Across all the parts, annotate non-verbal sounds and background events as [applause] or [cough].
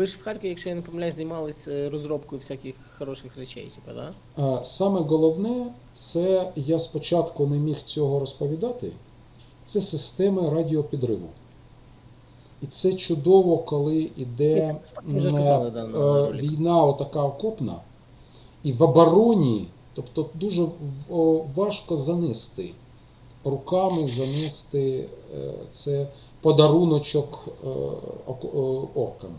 Ви ж в Харкові, якщо я не помиляюсь, займалися розробкою всяких хороших речей, типу, да? Саме головне, це я спочатку не міг цього розповідати. Це системи радіопідриву. І це чудово, коли йде казали, да, е, війна отака окопна, і в обороні, тобто дуже важко занести, руками занести е, це подаруночок е, ок- е, оркам.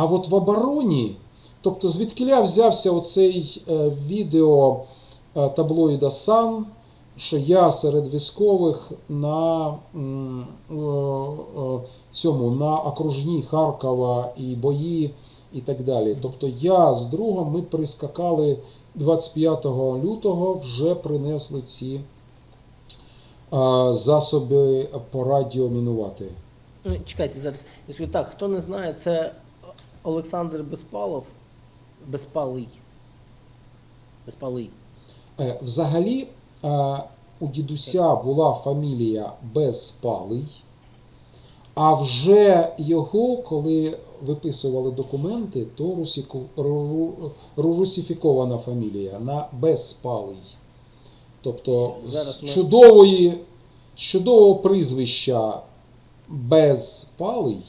А от в обороні, тобто звідкиля взявся оцей е, відео е, таблоїда Сан, що я серед військових на е, цьому на окружній Харкова і бої і так далі. Тобто я з другом ми прискакали 25 лютого, вже принесли ці засоби по радіо мінувати. Ну, чекайте, зараз. Я скажу так, хто не знає, це Олександр Безпалов. Безпалий. Безпалий. Е, Взагалі, е, у дідуся була фамілія Безпалий, а вже його, коли виписували документи, то русіку- ру- ру- русифікована фамілія на Безпалий. Тобто Зараз з чудової, чудового прізвища Безпалий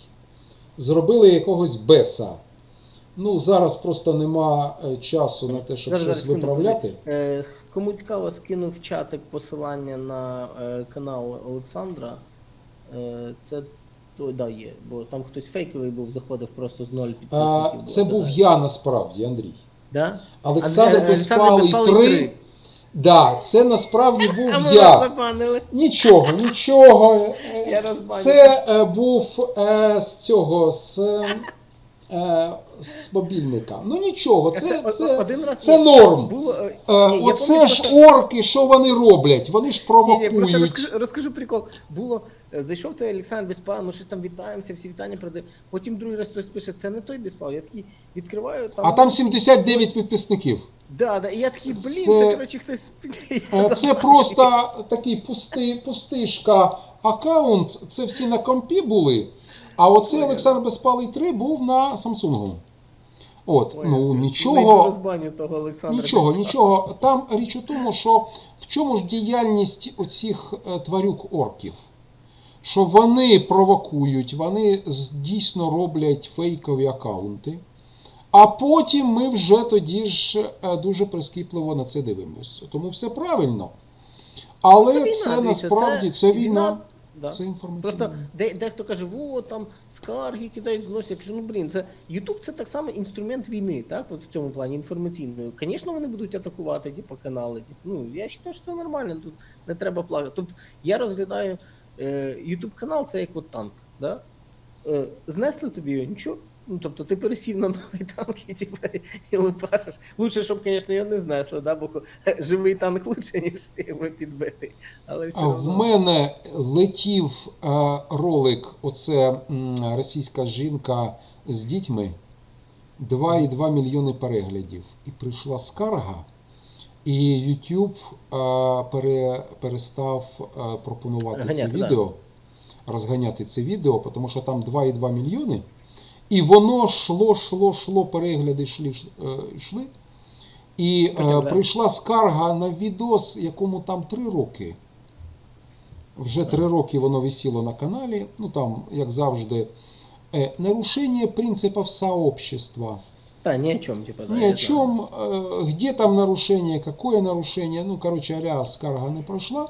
зробили якогось Беса. Ну, зараз просто нема е, часу на те, щоб Зараз, щось зараз, виправляти. Е, Кому цікаво, скинув в чатик посилання на е, канал Олександра. Це то, да, є, бо там хтось фейковий був, заходив просто з ноль А, підписників. було, це був я насправді, Андрій. Да? Олександр А, Безпалий 3. Да, це насправді [laughs] А був вас я. забанили. Нічого, нічого. [laughs] Е, Я розбанив. Це е, був е, з цього, з, е, з мобільника. Ну нічого, це, Це це, один раз це норм. Було, е, Е, ні, я Оце ж просто- орки, що вони роблять? Вони ж Ні, ні, провокують. просто розкажу, розкажу прикол. Було, е, зайшов цей Олександр Безпал, ми щось там вітаємося, всі вітання продаємо. Потім другий раз хтось пише, це не той Безпал. Я такий відкриваю там. А там 79 підписників. Да, да. І я такий, блін, Це- це, коротше хтось. Е, Це просто такий пустий, пустишка аккаунт. Це всі на компі були. А оцей Олександр Безпалий 3 був на Samsung. От, Ой, ну нічого, нічого, нічого. Там річ у тому, що в чому ж діяльність оцих е, тварюк орків? Що вони провокують, вони дійсно роблять фейкові аккаунти. А потім ми вже тоді ж е, дуже прискіпливо на це дивимося. Тому все правильно. Але Це це, війна, дивіться, насправді це, війна, Да. це інформаційно. Просто де, дехто каже, во там скарги кидають, зносять. Я кажу, ну блін, це Ютуб це так само інструмент війни, так? От в цьому плані інформаційної. Звісно, вони будуть атакувати, типу, канали. Типу, ну, я вважаю, що це нормально, тут не треба плакати. Тобто я розглядаю е, канал, це як от танк. Да? Е, знесли тобі його, нічого. Ну, тобто ти пересів на новий танк і, типу, і лупашиш. Лучше, щоб, звісно, його не знесли, да? бо живий танк лучше, ніж його підбитий. Але все А в одно. мене летів е, ролик, оце російська жінка з дітьми, 2,2 мільйони переглядів. І прийшла скарга, і YouTube е, пере, перестав е, пропонувати Розганяти, це да. відео, розганяти це відео, тому що там 2,2 мільйони. І воно шло, шло, шло, перегляди йшли, е, йшли. І е, прийшла скарга на відос, якому там 3 роки. Вже три роки воно висіло на каналі. Ну там, як завжди, е, нарушення принципів сообщества. Та, ні о чому, типу, да, Ни о чем, э, где там нарушение, какое нарушение. Ну, короче говоря, скарга не пройшла.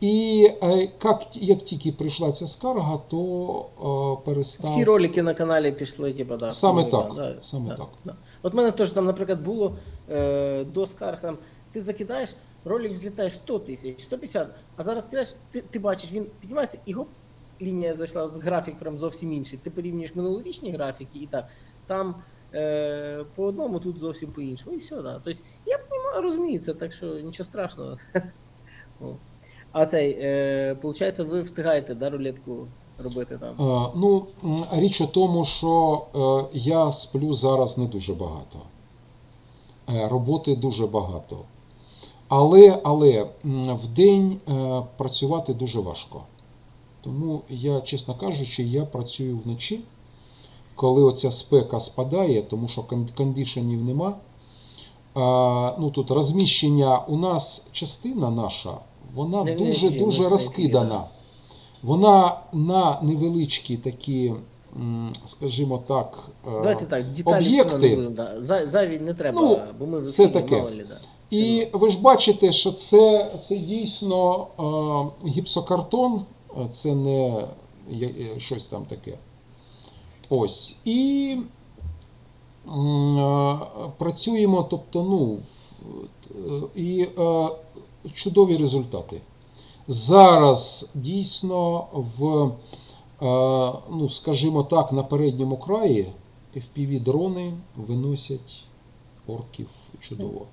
І е, як, як тільки прийшла ця скарга, то е, перестав. Всі ролики на каналі пішли, типу, да. Саме так, да, саме да, так. Да. От в мене теж там, наприклад, було е, до скарг там, ти закидаєш, ролик злітає 100 тисяч, 150, а зараз кидаєш, ти, ти бачиш, він піднімається і гоп, лінія зайшла, от графік прям зовсім інший. Ти порівнюєш минулорічні графіки і так, там е, по одному, тут зовсім по іншому. І все, да. Тобто, я розумію це, так що нічого страшного. [laughs] А цей, е, виходить, ви встигаєте да, рулетку робити там. Е, ну, річ у тому, що е, я сплю зараз не дуже багато. Е, роботи дуже багато. Але, але в день е, працювати дуже важко. Тому я, чесно кажучи, я працюю вночі. коли оця спека спадає, тому що кон- кондишенів нема. А, ну, тут розміщення у нас частина наша, вона Не- не дуже ті, дуже розкидана. Вона на невеличкі такі, скажімо так, е, Давайте так, деталі об'єкти. не. Да. За- Зайві не треба, Ну, бо ми закинемо, таке. мало лі, да. І ви ж бачите, що це, це дійсно е, гіпсокартон, е, це не е, щось там таке. Ось. І е, працюємо, тобто, ну, і е, чудові результати. Зараз дійсно в, е, ну, скажімо так, на передньому краї FPV-дрони виносять орків чудово.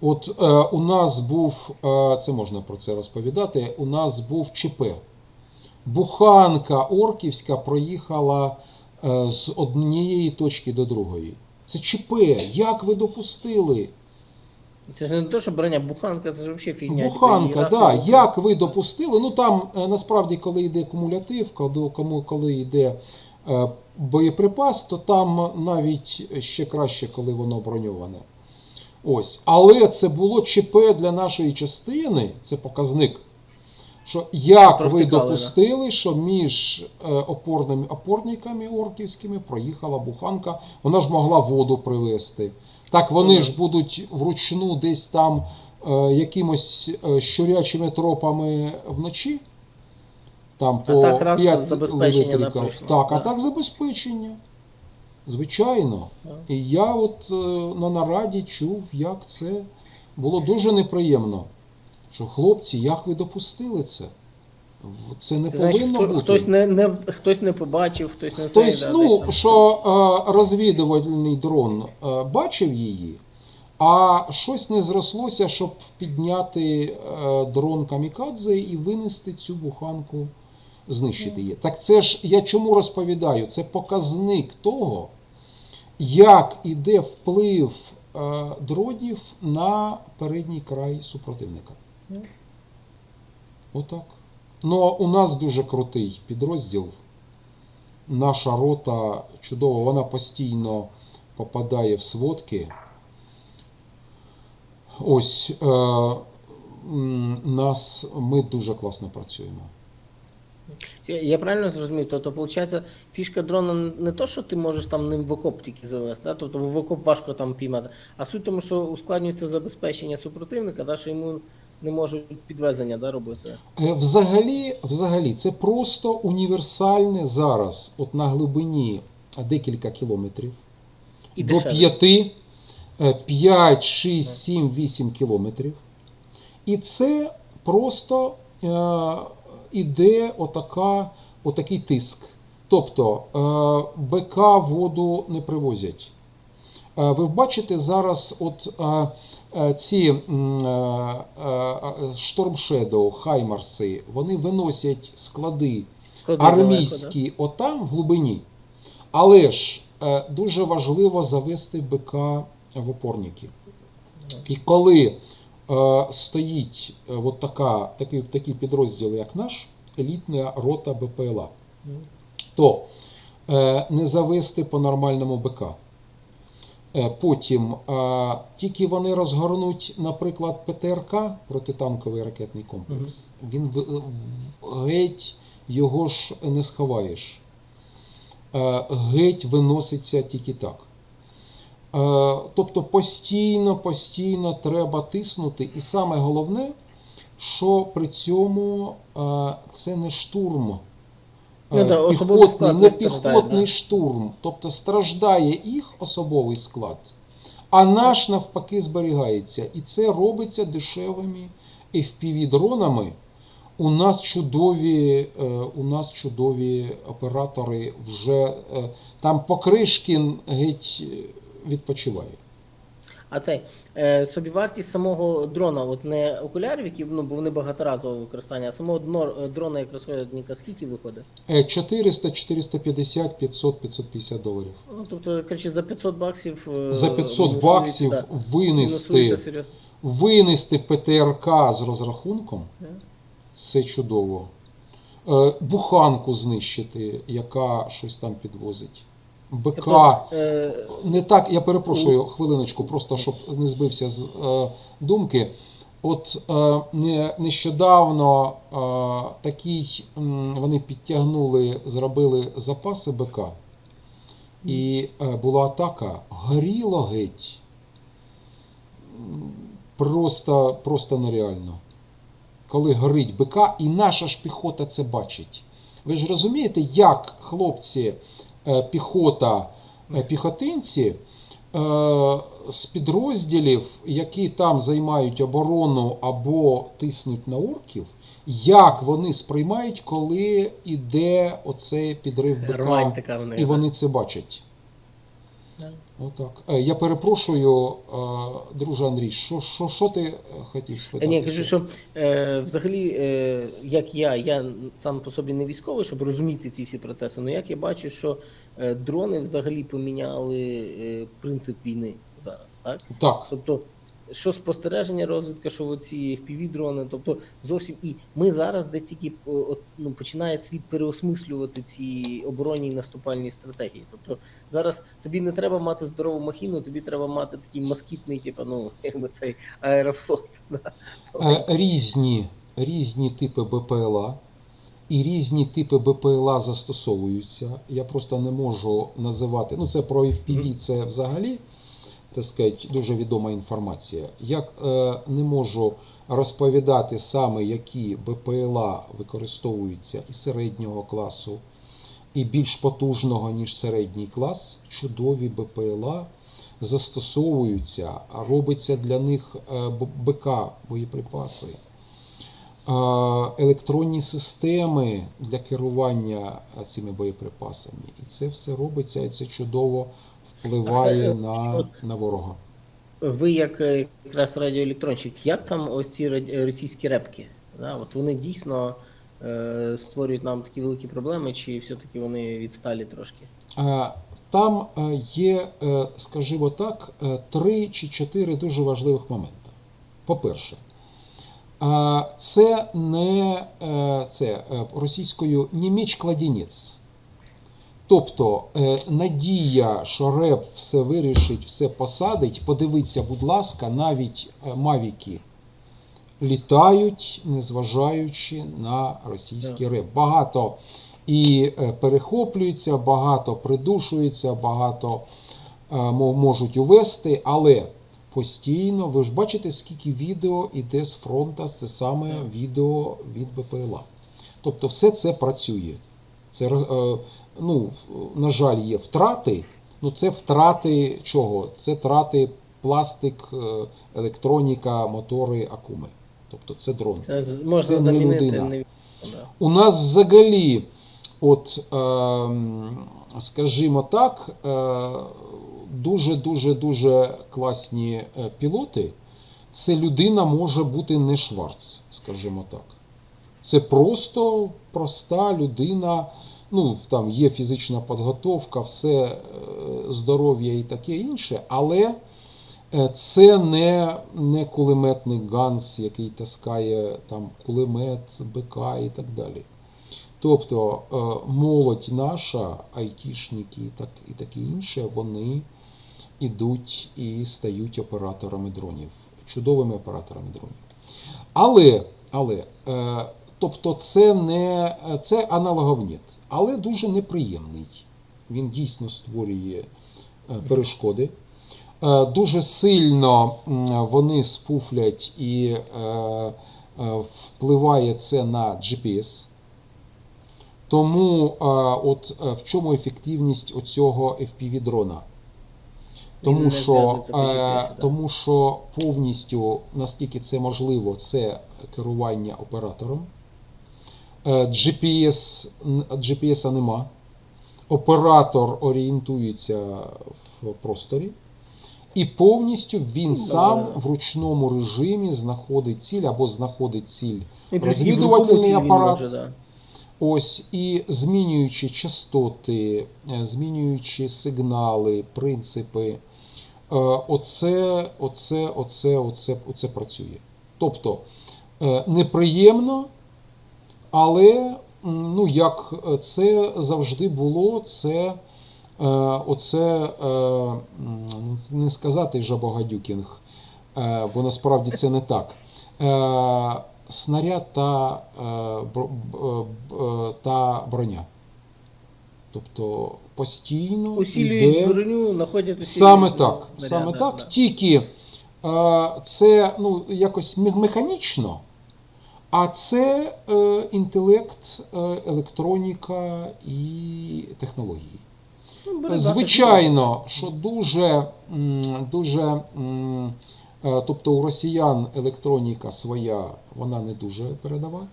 От е, у нас був, е, це можна про це розповідати, у нас був ЧП. Буханка Орківська проїхала е, з однієї точки до другої. Це ЧП. Як ви допустили? Це ж не те, що броня, буханка, це ж взагалі фігня. типу, Буханка, раз да. Як ви допустили? Ну там е, насправді, коли йде кумулятив, коли, кому- коли йде е, боєприпас, то там навіть ще краще, коли воно броньоване. Ось. Але це було ЧП для нашої частини, це показник. Що як ви да. допустили, що між е, опорними опорниками орківськими проїхала буханка, вона ж могла воду привезти. Так вони ж будуть вручну десь там е, якимось е, щурячими тропами вночі. Там А по так раз 5 забезпечення Так, а так забезпечення. Звичайно. Да. І я от е, на нараді чув, як це було дуже неприємно. Що хлопці, як ви допустили це? Це не Це значить, хто, бути. хтось, не, не, хтось не побачив, хтось не Тобто, цей, ну, там. що е, розвідувальний дрон е, бачив її, а щось не зрослося, щоб підняти е, дрон камікадзе і винести цю буханку, знищити її. Так це ж я чому розповідаю? Це показник того, як іде вплив е, дронів на передній край супротивника. Ну. Отак. Ну, у нас дуже крутий підрозділ. Наша рота чудова, вона постійно попадає в сводки. Ось е, нас, ми дуже класно працюємо. Я, правильно зрозумів? Тобто, виходить, фішка дрона не то, що ти можеш там ним в окоп тільки залезти, да? тобто в окоп важко там піймати, а суть тому, що ускладнюється забезпечення супротивника, да? що йому не можуть підвезення да, робити. Е, Взагалі, взагалі, це просто універсальне зараз, от на глибині декілька кілометрів, І до дешеве. 5, 5, 6, 7, 8 кілометрів. І це просто е, іде отака, отакий тиск. Тобто е, БК воду не привозять. Е, Ви бачите зараз от е, ці м, е, е, е, Storm Shadow, Хаймарси, вони виносять склади Складно далеко, армійські отам в глибині. Але ж е, дуже важливо завести БК в опорники. І коли е, стоїть е, от така, такий, такий підрозділ, як наш, елітна рота БПЛА, то е, не завести по нормальному БК. Е, Потім е, тільки вони розгорнуть, наприклад, ПТРК протитанковий ракетний комплекс, він в- в- геть його ж не сховаєш. Е, Геть виноситься тільки так. Тобто постійно, постійно треба тиснути. І саме головне, що при цьому це не штурм. Ну е, да, піхотний, склад не не страждає, штурм. Тобто страждає їх особовий склад, а наш навпаки зберігається. І це робиться дешевими FPV-дронами. У нас чудові, е, у нас чудові оператори вже е, там Покришкін геть е, відпочиває. А цей е, собівартість самого дрона, от не окулярів, які ну, бо вони багаторазового використання, а самого дно- е, дрона, як розходника, скільки виходить? Е, 400, 450, 500, 550 доларів. Ну, тобто, коротше, за 500 баксів. е, За 500 мінусується, баксів да, винести, мінусується серйозно. винести ПТРК з розрахунком Да. це чудово. Е, Буханку знищити, яка щось там підвозить. БК. Тобто, е, Не так, я перепрошую хвилиночку, просто щоб не збився з е, думки. От е, не, нещодавно е, такий, вони підтягнули, зробили запаси БК, і е, була атака, горіло геть. Просто, просто нереально. Коли горить БК, і наша ж піхота це бачить. Ви ж розумієте, як хлопці, піхота, е, піхотинці е, з підрозділів, які там займають оборону або тиснуть на орків, як вони сприймають, коли йде оцей підрив БК, і вони це бачать. Отак. Е, Я перепрошую, е, друже Андрій, що, що, що ти е, хотів спитати? Ні, кажу, що е, взагалі, е, як я, я сам по собі не військовий, щоб розуміти ці всі процеси. але як я бачу, що е, дрони взагалі поміняли е, принцип війни зараз, так? Так. Тобто, що спостереження, розвідка, що оці fpv дрони, тобто зовсім і ми зараз десь тільки ну, починає світ переосмислювати ці оборонні і наступальні стратегії. Тобто зараз тобі не треба мати здорову махіну, тобі треба мати такий москітний, типу, ну [laughs] якби цей аерофлот. [laughs] Да. Е, Різні, різні типи БПЛА і різні типи БПЛА застосовуються. Я просто не можу називати. Ну, це про FPV, це взагалі, так сказати, дуже відома інформація. Я е, не можу розповідати саме, які БПЛА використовуються і середнього класу, і більш потужного, ніж середній клас. Чудові БПЛА застосовуються, робиться для них е, БК, боєприпаси, е, електронні системи для керування цими боєприпасами. І це все робиться, і це чудово впливає все, на, от- на ворога. Ви як е, якраз радіоелектронщик, як там ось ці російські репки? Да? От вони дійсно е, створюють нам такі великі проблеми, чи все-таки вони відсталі трошки? Е, Там е, є, скажімо так, три чи чотири дуже важливих моменти. По-перше, це не це російською не меч кладінець. Тобто е, надія, що реп все вирішить, все посадить. Подивіться, будь ласка, навіть е, мавіки літають, незважаючи на російський реп. Багато і е, перехоплюються, багато придушуються, багато можуть увести, але постійно ви ж бачите, скільки відео іде з фронта, це саме відео від БПЛА. Тобто все це працює. Це, ну, на жаль, є втрати. Ну, це втрати чого? Це втрати пластик, е, електроніка, мотори, акуми. Тобто це дрон. Це можна Це не людина. не. У нас взагалі, от, ем, скажімо так, е, дуже-дуже дуже класні е, пілоти. Це людина може бути не Шварц, скажімо так. Це просто проста людина. Ну, там є фізична підготовка, все е, здоров'я і таке інше, але е, це не, не кулеметний Ганс, який таскає там кулемет, БК і так далі. Тобто е, молодь наша, айтішники і так, і таке інше, вони ідуть і стають операторами дронів, чудовими операторами дронів. Але, але тобто це не це аналоговнєт, але дуже неприємний. Він дійсно створює е, перешкоди. Е, Дуже сильно вони спуфлять і е, впливає це на GPS. Тому от в чому ефективність оцього FPV дрона? Тому що, тому що повністю, наскільки це можливо, це керування оператором. Е, GPS, GPS нема. Оператор орієнтується в просторі. І повністю він Ну, сам в ручному режимі знаходить ціль або знаходить ціль розвідувальний апарат. може, да. Ось і змінюючи частоти, е, змінюючи сигнали, принципи, е, оце, оце, оце, оце, оце працює. Тобто неприємно, але ну, як це завжди було, це оце е, не сказати жабогадюкінг, е, бо насправді це не так. Е, снаряд та, е, та броня. Тобто постійно Усілюють йде броню, знаходять усілюють Саме так. снаряди, Саме так. да. Тільки е, це ну, якось механічно, а це е, інтелект, е, електроніка і технології. Ну, Звичайно, що дуже, дуже е, тобто у росіян електроніка своя, вона не дуже передова.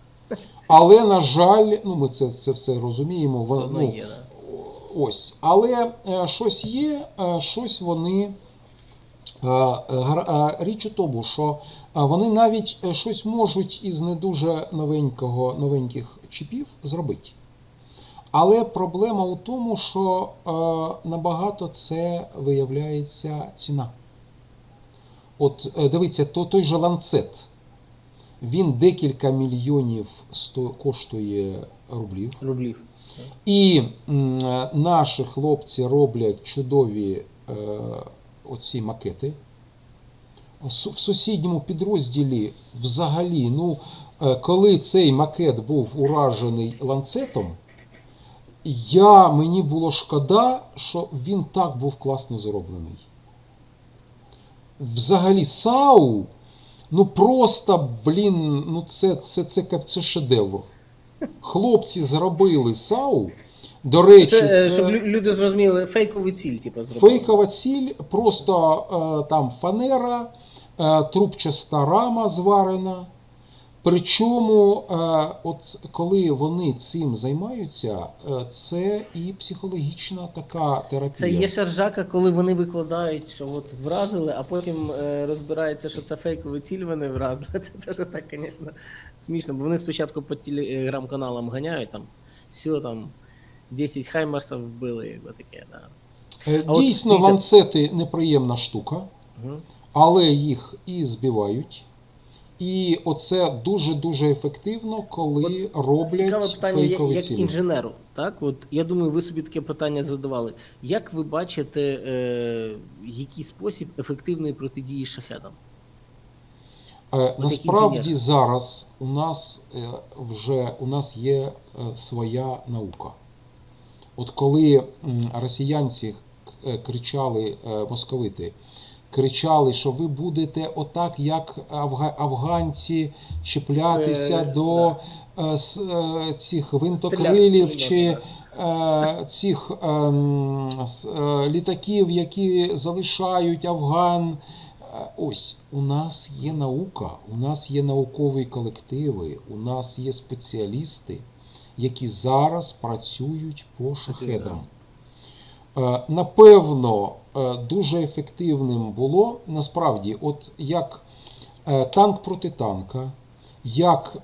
Але, на жаль, ну ми це, це все розуміємо. Все ну, є. Ось, але е, щось є, е, щось вони. Річ у тому, що вони навіть е, щось можуть із не дуже новенького, новеньких чіпів зробити. Але проблема у тому, що е, набагато це виявляється ціна. От е, дивіться, то той же ланцет, він декілька мільйонів сто, коштує рублів. рублів. І м, наші хлопці роблять чудові е, оці макети. В сусідньому підрозділі взагалі, ну, е, коли цей макет був уражений ланцетом, я, мені було шкода, що він так був класно зроблений. Взагалі, САУ, ну просто, блін, ну це, це, це, це, це шедевр. Хлопці зробили САУ. До речі, Це, це, е, щоб люди зрозуміли, фейкову ціль, типу, зробили. фейкова ціль, просто е, там фанера, трубчаста рама зварена. Причому, е, от коли вони цим займаються, е, це і психологічна така терапія. Це є шаржака, коли вони викладають, що от вразили, а потім е, розбирається, що це фейкові ціль вони вразили. [laughs] Це теж так, звісно, смішно. Бо вони спочатку по телеграм-каналам ганяють там, все там 10 хаймарсів вбили, якби таке, да. Е, от Дійсно, дивіться- ланцети неприємна штука, Угу. Але їх і збивають. І оце дуже-дуже ефективно, коли роблять Цікаве питання, як, фейкові як інженеру. Так, от я думаю, ви собі таке питання задавали. Як ви бачите, е, який спосіб ефективної протидії шахедам? Е, Насправді інженер. зараз у нас е, вже у нас є е, своя наука. От коли росіянці е, кричали, е, московити, кричали, що ви будете отак, як афганці, чіплятися Е, до е, с- е, цих винтокрилів чи е, цих ем, е, літаків, які залишають Афган. Е, Ось у нас є наука, у нас є наукові колективи, у нас є спеціалісти, які зараз працюють по шахедам. Е, Напевно, е, дуже ефективним було насправді, от як е, танк проти танка, як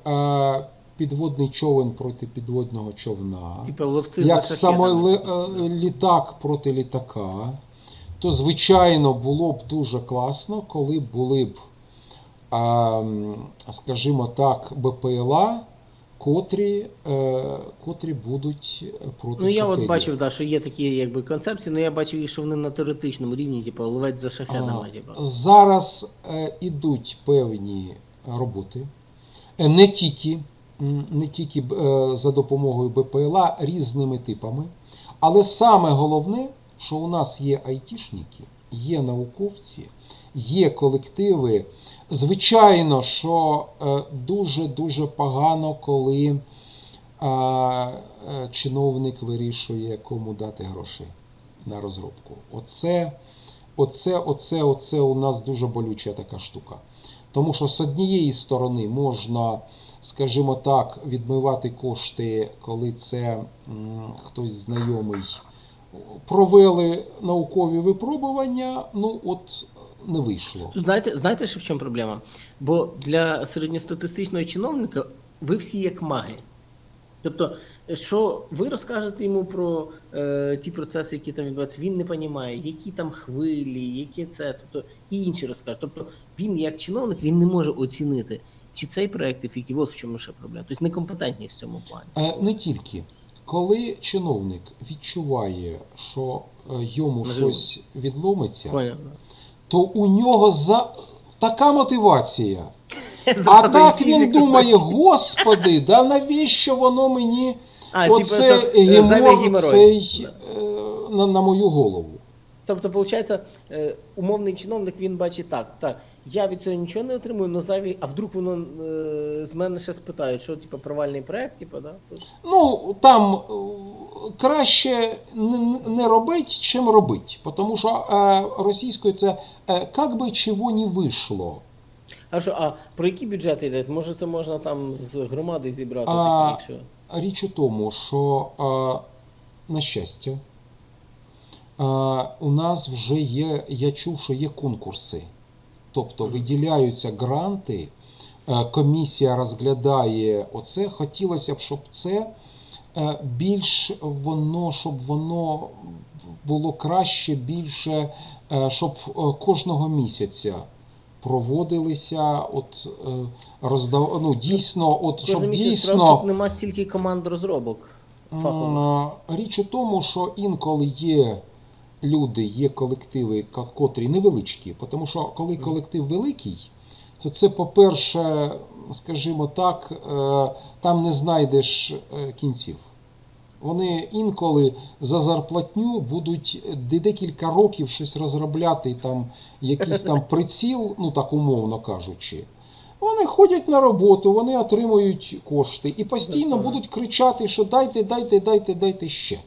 підводний човен проти підводного човна, Типу ловці як самолітак проти літака, то звичайно було б дуже класно, коли були б, ем, скажімо так, БПЛА, котрі, е, котрі будуть проти Ну я от бачив, да, що є такі якби концепції, але я бачив їх, що вони на теоретичному рівні, типу, ловець за шахедами. Типу. Зараз е, ідуть певні роботи, Е, не тільки, не тільки е, за допомогою БПЛА, різними типами. Але саме головне, що у нас є айтішники, є науковці, є колективи. Звичайно, що е, дуже-дуже погано, коли е, чиновник вирішує, кому дати гроші на розробку. Оце, оце, оце, оце у нас дуже болюча така штука. Тому що з однієї сторони можна, скажімо так, відмивати кошти, коли це хтось знайомий. Провели наукові випробування, ну от не вийшло. Знаєте, знаєте, що в чому проблема? Бо для середньостатистичного чиновника ви всі як маги. Тобто, що ви розкажете йому про е, ті процеси, які там відбуваються, він не розуміє, які там хвилі, які це, тобто і інші розкажуть. Тобто він, як чиновник, він не може оцінити, чи цей проект ефективний, от в чому ще проблема. Тобто некомпетентність в цьому плані. Е, Не тільки. Коли чиновник відчуває, що е, йому Можливо. щось відломиться, Поняв. То у нього за така мотивація. [laughs] А так він думає, господи, да навіщо воно мені А, типу, оце гемор цей е, на, на мою голову. Тобто, виходить, е, умовний чиновник він бачить так, так, я від цього нічого не отримую, але зайвий, а вдруг воно е, з мене ще спитають, що типу провальний проект, типу, да? Ну, там е, краще не, робить, чим робить. Тому що російською це як би чого не вийшло. А що, а про які бюджети йде? Може, це можна там з громади зібрати, А, такі, якщо. Річ у тому, що, на щастя, у нас вже є, я чув, що є конкурси. Тобто виділяються гранти, е, комісія розглядає оце. Хотілося б, щоб це е, більш воно, щоб воно було краще, більше, е, щоб кожного місяця проводилися, от роздав... ну, дійсно, от щоб Кожен місяць дійсно. справді нема стільки команд розробок фахових. Річ у тому, що інколи є люди, є колективи, котрі невеличкі, тому що коли колектив великий, то це, по-перше, скажімо так, е, там не знайдеш е, кінців. Вони інколи за зарплатню будуть декілька років щось розробляти, там якийсь там [laughs] приціл, ну так умовно кажучи. Вони ходять на роботу, вони отримують кошти і постійно будуть кричати, що дайте, дайте, дайте, дайте ще.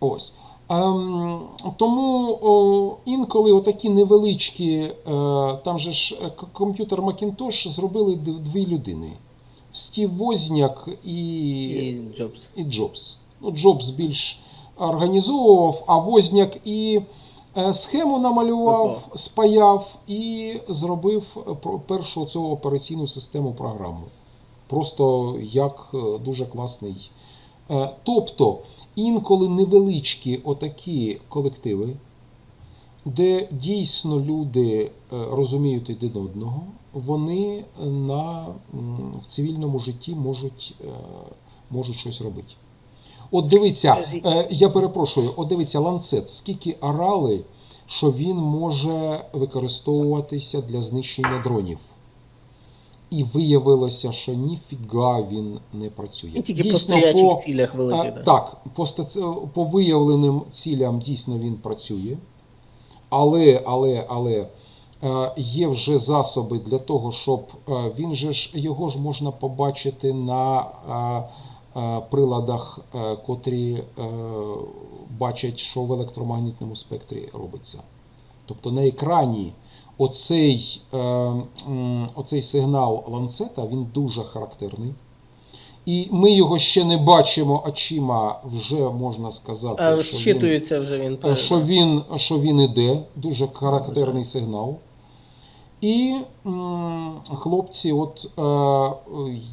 Ось. Ем, тому о, інколи отакі невеличкі, е, там же ж е, комп'ютер Macintosh зробили дві людини: Стів Возняк і, І Джобс. і Джобс. Ну, Джобс більш організовував, а Возняк і е, схему намалював, спаяв і зробив першу цю операційну систему програму. Просто як дуже класний. Е, Тобто інколи невеличкі отакі колективи, де дійсно люди е, розуміють один одного, вони на, в цивільному житті можуть, е, можуть щось робити. От дивіться, е, я перепрошую, от дивіться, ланцет, скільки орали, що він може використовуватися для знищення дронів. І виявилося, що ніфіга він не працює. Ну, тільки по Дійсно, стоячих по- цілях великих. да. Так, по, по виявленим цілям дійсно він працює, але, але, але е, є вже засоби для того, щоб е, він же ж його ж можна побачити на е, е, приладах, е, котрі е, бачать, що в електромагнітному спектрі робиться. Тобто на екрані оцей, е, оцей сигнал ланцета він дуже характерний. І ми його ще не бачимо очима, вже можна сказати, А що, він, вже він. що, він, що він іде, дуже характерний сигнал. І хлопці, от е,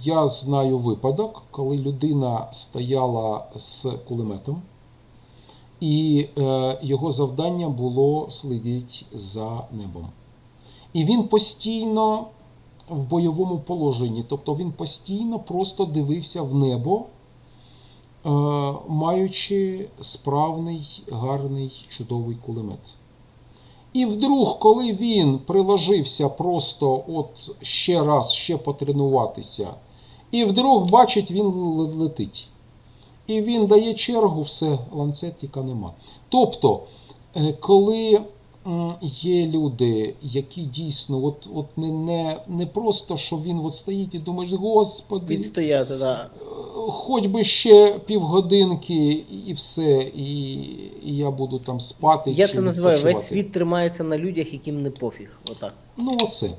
я знаю випадок, коли людина стояла з кулеметом, і е, його завдання було слідити за небом. І він постійно в бойовому положенні, тобто він постійно просто дивився в небо, е, маючи справний, гарний, чудовий кулемет. І вдруг, коли він приложився просто от ще раз ще потренуватися, і вдруг бачить, він летить. І він дає чергу, все, ланцетіка нема. Тобто, е, коли є люди, які дійсно, от, от не, не, не просто, що він от стоїть і думаєш, господи, Відстояти, да. е, хоч би ще півгодинки і все, і, і я буду там спати. Я це називаю весь світ тримається на людях, яким не пофіг. Отак. Ну, оце.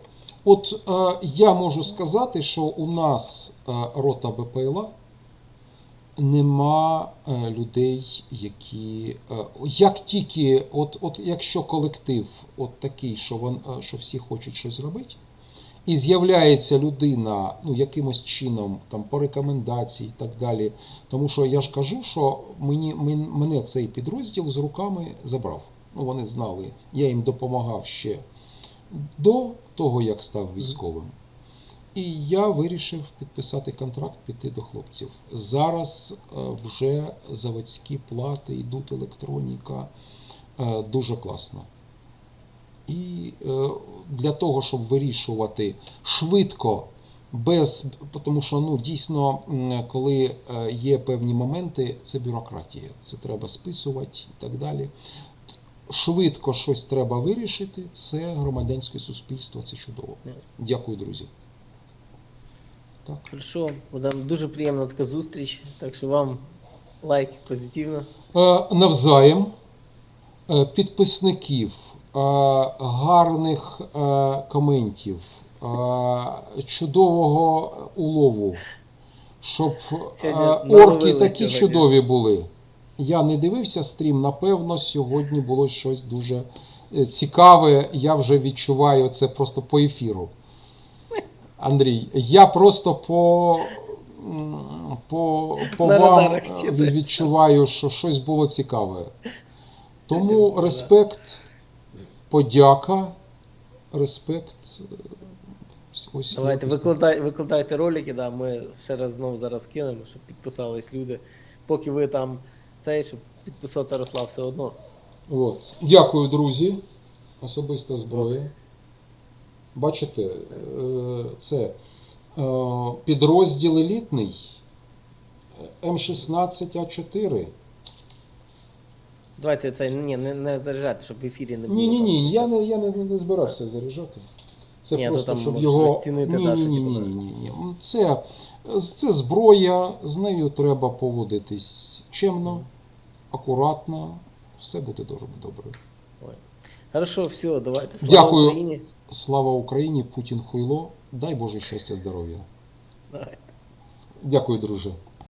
От е, я можу сказати, що у нас е, рота БПЛА нема е, людей, які. Е, як тільки, от, от якщо колектив от такий, що, вон, е, що всі хочуть щось робити, і з'являється людина ну, якимось чином там, по рекомендації і так далі. Тому що я ж кажу, що мені, мен- мене цей підрозділ з руками забрав. Ну, вони знали, я їм допомагав ще до того, як став військовим. І я вирішив підписати контракт, піти до хлопців. Зараз е, вже заводські плати йдуть електроніка. Е, Дуже класно. І е, для того, щоб вирішувати швидко, без, тому що ну, дійсно, коли є певні моменти, це бюрократія. Це треба списувати і так далі. Швидко щось треба вирішити. Це громадянське суспільство, це чудово. Дякую, друзі. Так. Хорошо, буде дуже приємна така зустріч. Так що вам лайк позитивно. Е, навзаєм е, підписників, е, гарних коментів, чудового улову, щоб Сьогодні орки такі сьогодні. чудові були. Я не дивився стрім, напевно, сьогодні було щось дуже цікаве. Я вже відчуваю це просто по ефіру. Андрій, я просто по, по, по вам відчуваю, що щось було цікаве. Тому респект, подяка, респект. Ось Давайте викладай, викладайте ролики, да, ми ще раз знову зараз кинемо, щоб підписались люди. Поки ви там цей, щоб підписав Ярослав все одно. От. Дякую, друзі. Особиста зброя. Бачите, е, це е, підрозділ елітний М16А4. Давайте це ні, не, не заряджати, щоб в ефірі не було. Ні, ні, ні, я не, я не, не збирався заряджати. Це Ні, то просто, там щоб його. ні, ні, ні, типу, ні, ні, ні, ні. Це, це зброя, з нею треба поводитись чемно, акуратно, все буде дуже добре. Ой. Хорошо, все, давайте. Слава Дякую. Україні. Слава Україні, Путін хуйло. Дай Боже щастя, здоров'я. Дякую, друже.